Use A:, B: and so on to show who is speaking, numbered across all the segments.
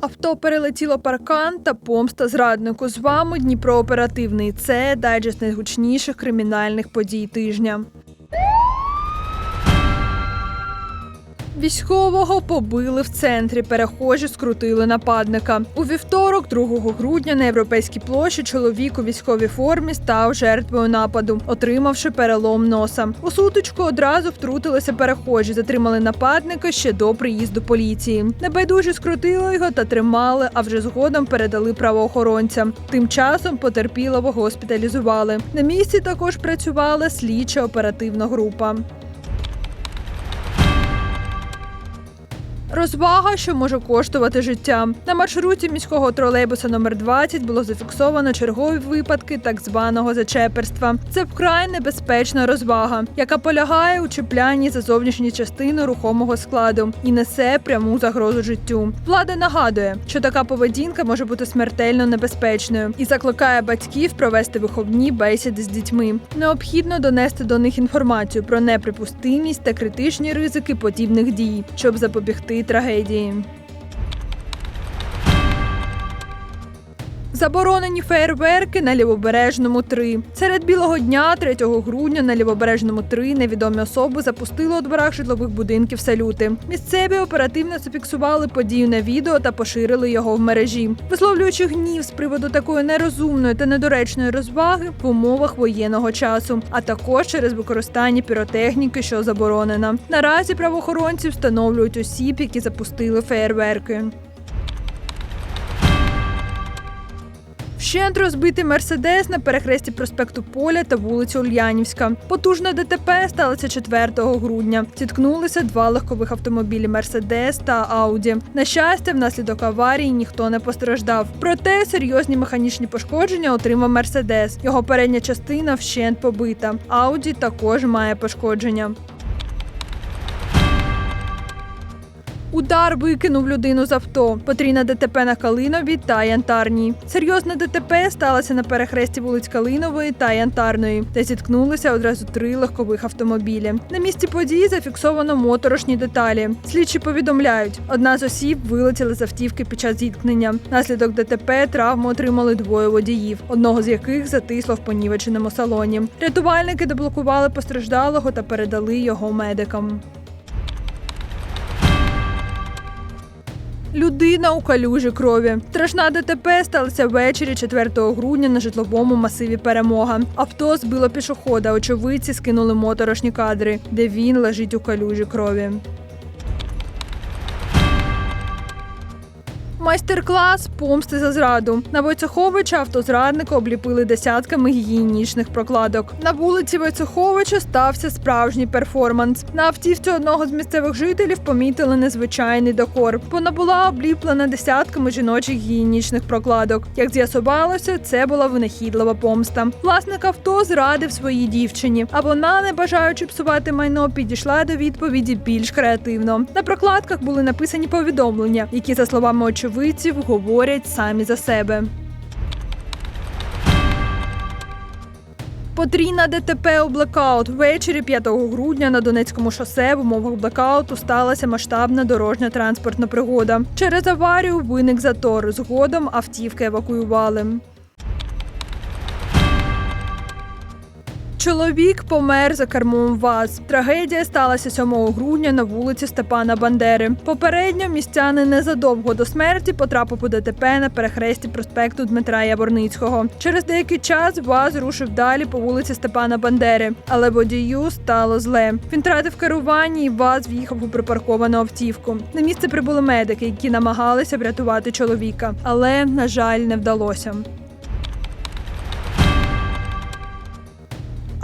A: Авто перелетіло паркан та помста зраднику. З вами Дніпро оперативний. Це дайджест найгучніших кримінальних подій тижня. Військового побили в центрі. Перехожі скрутили нападника. У вівторок, 2 грудня, на європейській площі чоловік у військовій формі став жертвою нападу, отримавши перелом носа. У сутичку одразу втрутилися перехожі, затримали нападника ще до приїзду поліції. Небайдужі скрутили його та тримали, а вже згодом передали правоохоронцям. Тим часом потерпілого госпіталізували. На місці також працювала слідча оперативна група. Розвага, що може коштувати життя. На маршруті міського тролейбуса номер 20 було зафіксовано чергові випадки так званого зачеперства. Це вкрай небезпечна розвага, яка полягає у чіплянні за зовнішні частини рухомого складу і несе пряму загрозу життю. Влада нагадує, що така поведінка може бути смертельно небезпечною і закликає батьків провести виховні бесіди з дітьми. Необхідно донести до них інформацію про неприпустимість та критичні ризики подібних дій, щоб запобігти трагедії. Заборонені фейерверки на лівобережному 3. Серед білого дня, 3 грудня, на лівобережному 3 невідомі особи запустили у дворах житлових будинків салюти. Місцеві оперативно зафіксували подію на відео та поширили його в мережі, висловлюючи гнів з приводу такої нерозумної та недоречної розваги в умовах воєнного часу, а також через використання піротехніки, що заборонена. Наразі правоохоронці встановлюють осіб, які запустили фейерверки. Вщент розбитий мерседес на перехресті проспекту Поля та вулиці Ульянівська. Потужна ДТП сталося 4 грудня. Зіткнулися два легкових автомобілі Мерседес та Ауді. На щастя, внаслідок аварії ніхто не постраждав. Проте серйозні механічні пошкодження отримав Мерседес. Його передня частина вщент побита. Ауді також має пошкодження. Удар викинув людину з авто. Потрійна ДТП на Калинові та Янтарній. Серйозне ДТП сталося на перехресті вулиць Калинової та Янтарної, де зіткнулися одразу три легкових автомобілі. На місці події зафіксовано моторошні деталі. Слідчі повідомляють, одна з осіб вилетіла з автівки під час зіткнення. Наслідок ДТП травму отримали двоє водіїв, одного з яких затисло в понівеченому салоні. Рятувальники деблокували постраждалого та передали його медикам. Людина у калюжі крові. Страшна ДТП сталася ввечері 4 грудня на житловому масиві Перемога. Авто збило пішохода. Очевидці скинули моторошні кадри, де він лежить у калюжі крові. Майстер-клас помсти за зраду. На Войцеховича автозрадника обліпили десятками гігієнічних прокладок. На вулиці Войцеховича стався справжній перформанс. На автівці одного з місцевих жителів помітили незвичайний декор. Вона була обліплена десятками жіночих гігієнічних прокладок. Як з'ясувалося, це була винахідлива помста. Власник авто зрадив своїй дівчині, а вона, не бажаючи псувати майно, підійшла до відповіді більш креативно. На прокладках були написані повідомлення, які, за словами очевидців, говорять самі за себе. Потрійна ДТП у блекаут. Ввечері 5 грудня на Донецькому шосе в умовах блекауту сталася масштабна дорожня транспортна пригода. Через аварію виник затор. Згодом автівки евакуювали. Чоловік помер за кермом ВАЗ. Трагедія сталася 7 грудня на вулиці Степана Бандери. Попередньо містянин незадовго до смерті потрапив у ДТП на перехресті проспекту Дмитра Яворницького. Через деякий час ВАЗ рушив далі по вулиці Степана Бандери, але водію стало зле. Він тратив керування і ВАЗ в'їхав у припарковану автівку. На місце прибули медики, які намагалися врятувати чоловіка, але на жаль не вдалося.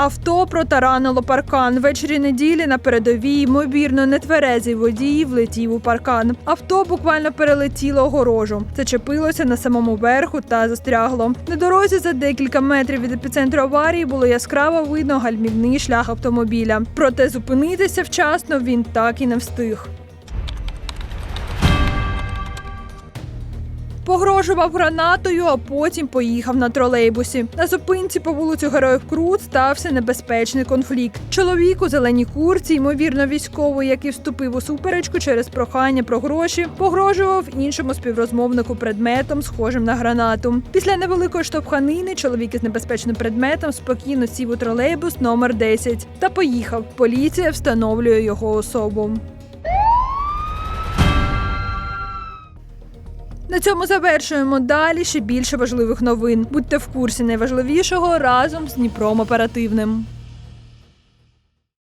A: Авто протаранило паркан. Ввечері неділі на передовій, ймовірно, нетверезий водій влетів у паркан. Авто буквально перелетіло огорожу. Зачепилося на самому верху та застрягло. На дорозі за декілька метрів від епіцентру аварії було яскраво видно гальмівний шлях автомобіля. Проте зупинитися вчасно він так і не встиг. Погрожував гранатою, а потім поїхав на тролейбусі. На зупинці по вулицю Героїв Крут стався небезпечний конфлікт. Чоловік у зеленій курці, ймовірно, військовий, який вступив у суперечку через прохання про гроші, погрожував іншому співрозмовнику предметом, схожим на гранату. Після невеликої штовханини чоловік із небезпечним предметом спокійно сів у тролейбус номер 10 та поїхав. Поліція встановлює його особу. На цьому завершуємо далі ще більше важливих новин. Будьте в курсі найважливішого разом з Дніпром оперативним.